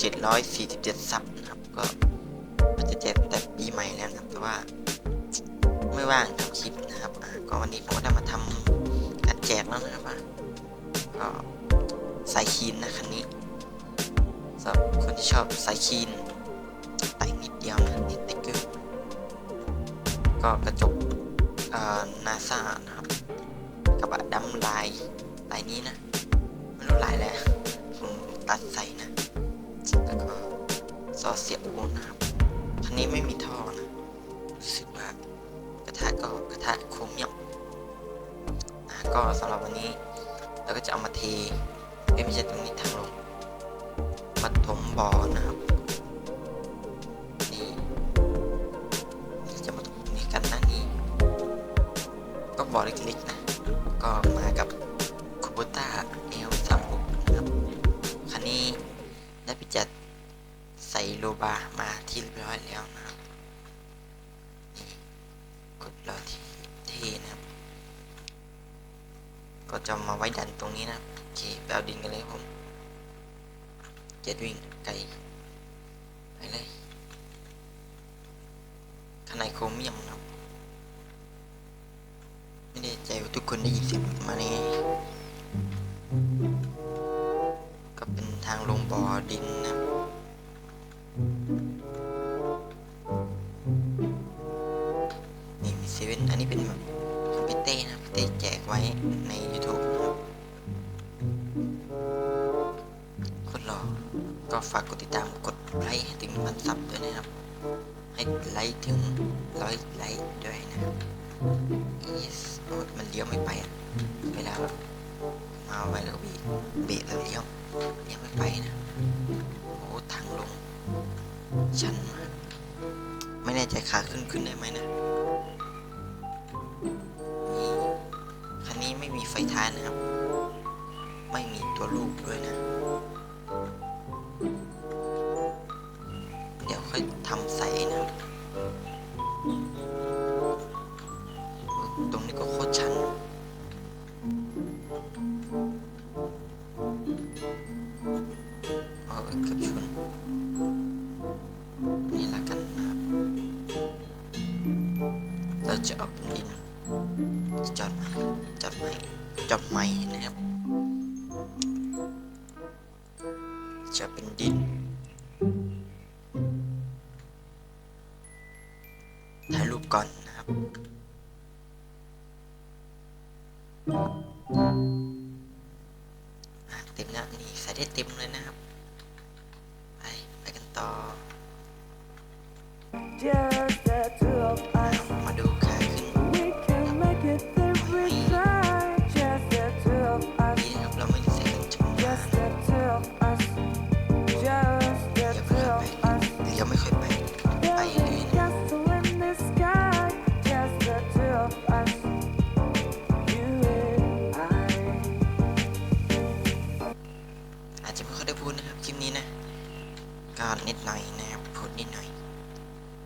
747 ซับนะครับ ก็จะแจกแต่ปีใหม่แล้วนะครับ แต่ว่าไม่ว่างทำคลิปนะครับ ก็วันนี้ผมก็ได้มาทำการแจกแล้วนะครับก็สายคีนนะคันนี้สำหรับคนที่ชอบสายคีนแต่งนิดเดียวนะนิดติ๊กเกอร์ก็กระจกนาซานะครับกระบะดำลายลายนี้นะไม่รู้ลายแล้วผมตัดใส่นะ ซอสเสียบโอนนะครับคันนี้ไม่มีท่อนะรู้สึกว่ากระทะก็กระทะโคเมียมอะก็สำหรับวันนี้เราก็จะเอามาเทเอ้ยไม่ใช่ตรงนี้ทางลงมาถมบ่อนะครับนี่จะมาถมนี่กันนะนี่ก็บ่อเล็ก อยแล้วนะครับนี่กดรอทีทีนะครับ ก็จะมาไว้ดันตรงนี้นะครับโอเคไปเอาดินกันเลยครับผมเจ็ดวิ่งไกล ชันมาก ไม่แน่ใจขาขึ้นขึ้นได้ไหมนะนี่คันนี้ไม่มีไฟท้ายนะครับ ไม่มีตัวลูกด้วย ได้เต็มเลยนะครับ ก็นิดหน่อยนะครับพูดนิดหน่อย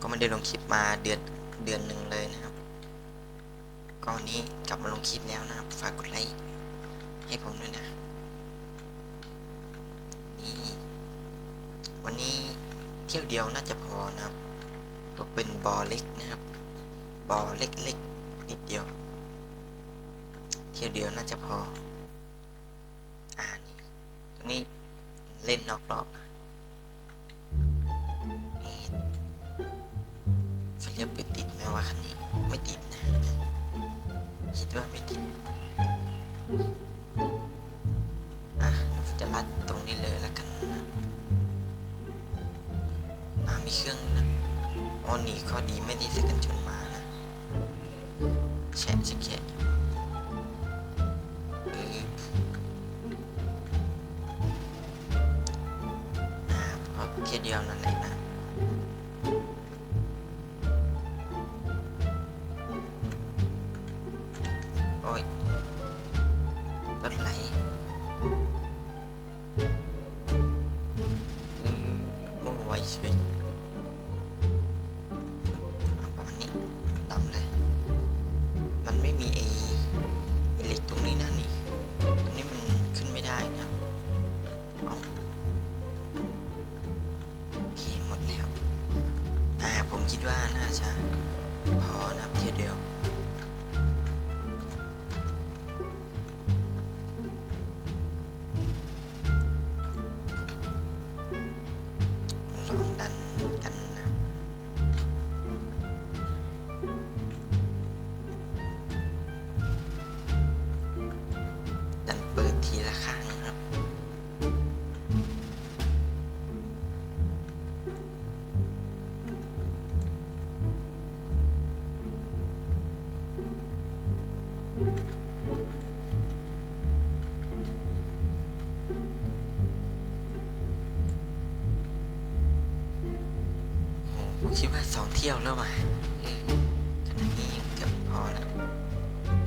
ก็ไม่ได้ลงคลิปมาเดือนเดือนหนึ่งเลยนะครับก็วันนี้กลับมาลงคลิปแล้วนะครับฝากกดไลค์ให้ผมด้วยนะนี่วันนี้เที่ยวเดียวน่าจะพอนะครับก็เป็นบอเล็กนะครับบอเล็กๆนิดเดียว เที่ยวเดียวน่าจะพออ่านี่ตรงนี้เล่นนอกรอบ คิดว่าไม่ตินอะจะรัดตรงนี้เลยแล้วกันนะอ่ามีเครื่องนะอ๋อนี่ข้อดีไม่ได้สกันชนมานะแชะจะแฉะเอ คิดว่าสองเที่ยวแล้วว่ะเออขนาดนี้ยังเกือบไม่พอแล้ว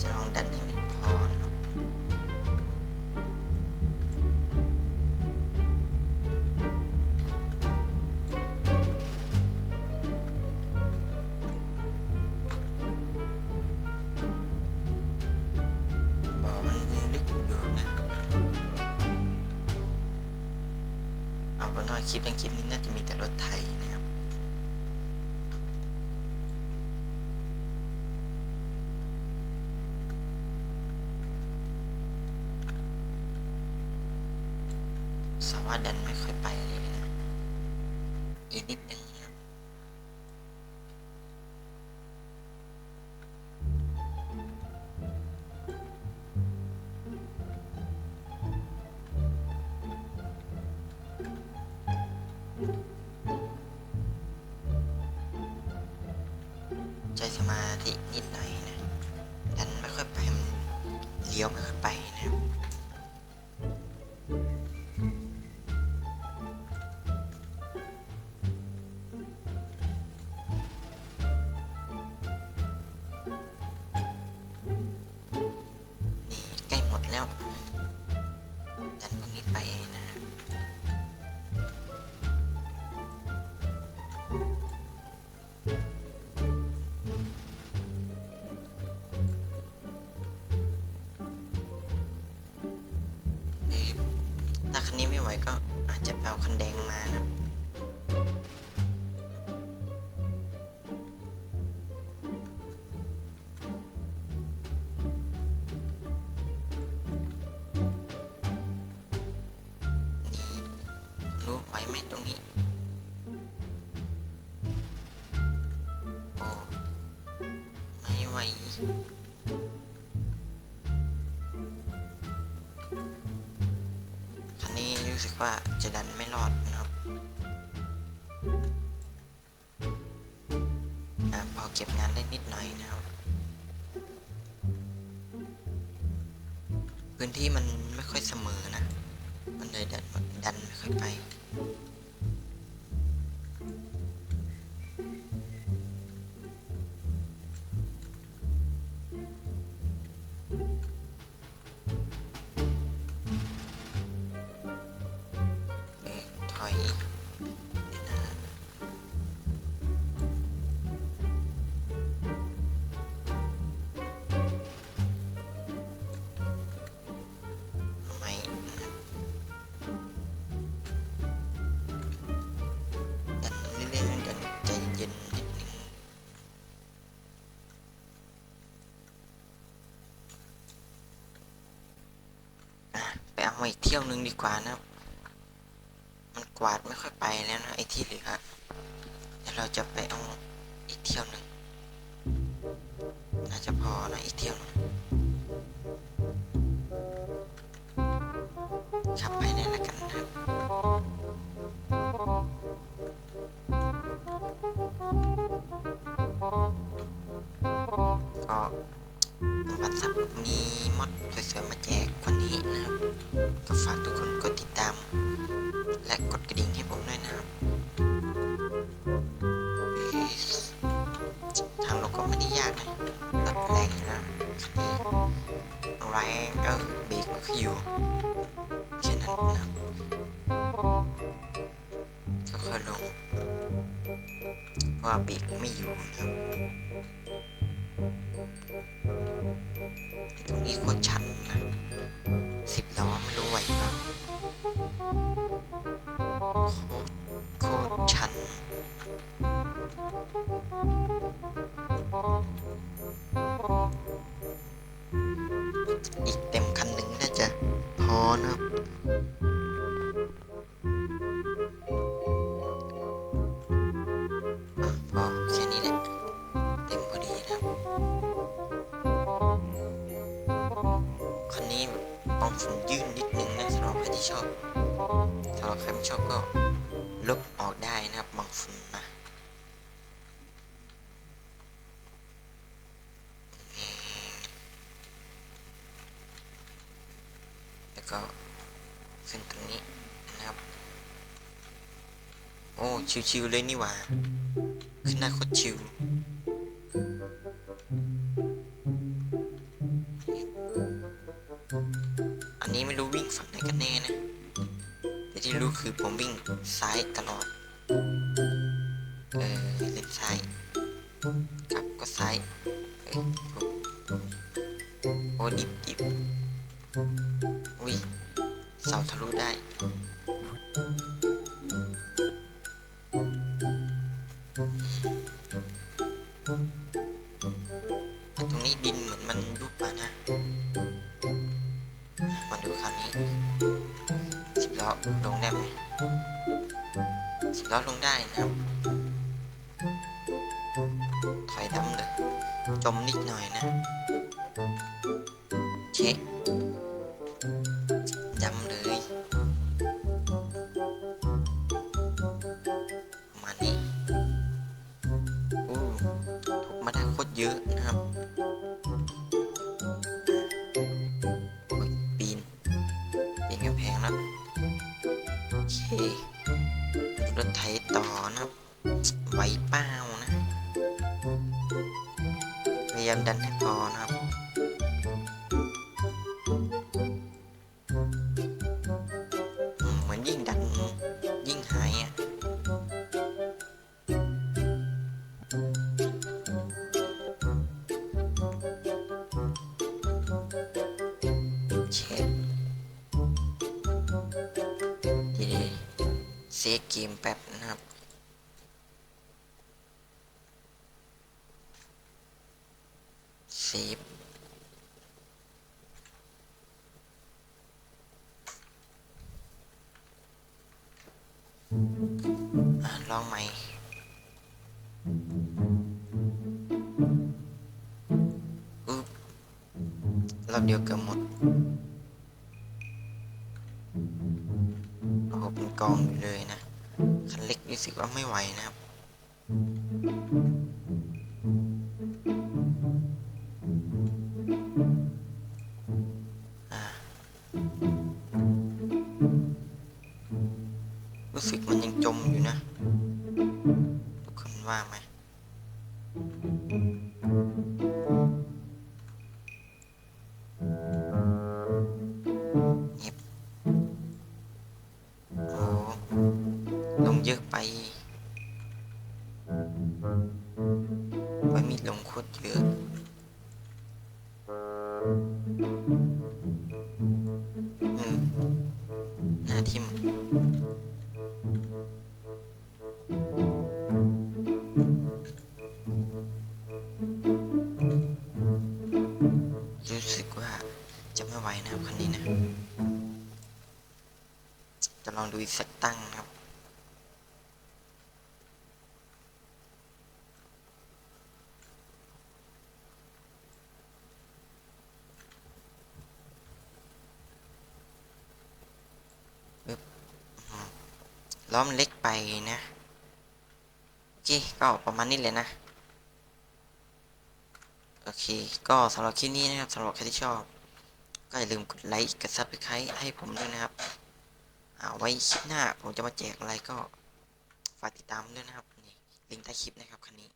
จะลองดันให้มันพอนะครับบ่อมันลึยู่นะเอาเป็นว่าคลิปในคลิปนี้น่าจะมีแต่รถไทยนะครับ แล้วดันพวกนี้ไปนะถ้าคันนี้ไม่ไหวก็อาจจะไปเอาคันแดงมานะ มตรงนี้โอ้ไม่ไหวคันนี้รู้สึกว่าจะดันไม่รอดนะครับอะพอเก็บงานได้นิดหน่อยนะครับ พื้นที่มันไม่ค่อยเสมอนะ มันเลยดันดันไม่ค่อยไป เอามาอีกเที่ยวนึงดีกว่านะมันกวาดไม่ค่อยไปแล้วนะไอ้ที่เหลือเดี๋ยวเราจะไปเอาอีกเที่ยวหนึ่งน่าจะพอนะอีกเที่ยวหนึงขับไปได้แล้วกันนะครับก็วัน เพ คันนี้แบบปองฝุ่นยื่นนิดนึงนะสำหรับใครที่ชอบถ้าเราใครไม่ชอบก็ลบออกได้นะครับบางฝุ่นนะแล้วก็ขึ้นตรงนี้นะครับ โอ้ ชิวๆเลยนี่หว่า ขึ้นหน้าโคตรชิว ที่รู้คือผมวิ่งซ้ายตลอด เออเล่นซ้ายกลับก็ซ้ายเอ้ยโอ้ดิบดิบอุ้ยเสาทะลุได้แต่ตรงนี้ดินเหมือนมันยุบ สิบลงได้ไหมสิบล้อลงได้นะครับ ถอยดำเลยจมนิดหน่อยนะ เช็คดำเลยมานี้อู้ถูกมาได้โคตรเยอะนะครับ เซฟเกมแป๊บนะครับเซฟลองใหม่อึบรอบเดียวกือบหมด รู้สึกว่าไม่ไหวนะครับ รู้สึกมันยังจมอยู่นะทุกคนว่าไหม ลองดูอีกสักตั้งนะครับล้อมเล็กไปนะโอเคก็ประมาณนี้เลยนะ โอเค ก็สำหรับคลิปนี้นะครับสำหรับใครที่ชอบ ก็อย่าลืมกดไลค์กดซับสไครต์ให้ผมด้วยนะครับ เอาไว้คลิปหน้า ผมจะมาแจกอะไรก็ ฝากติดตามด้วยนะครับนี่ลิงก์ใต้คลิปนะครับคันนี้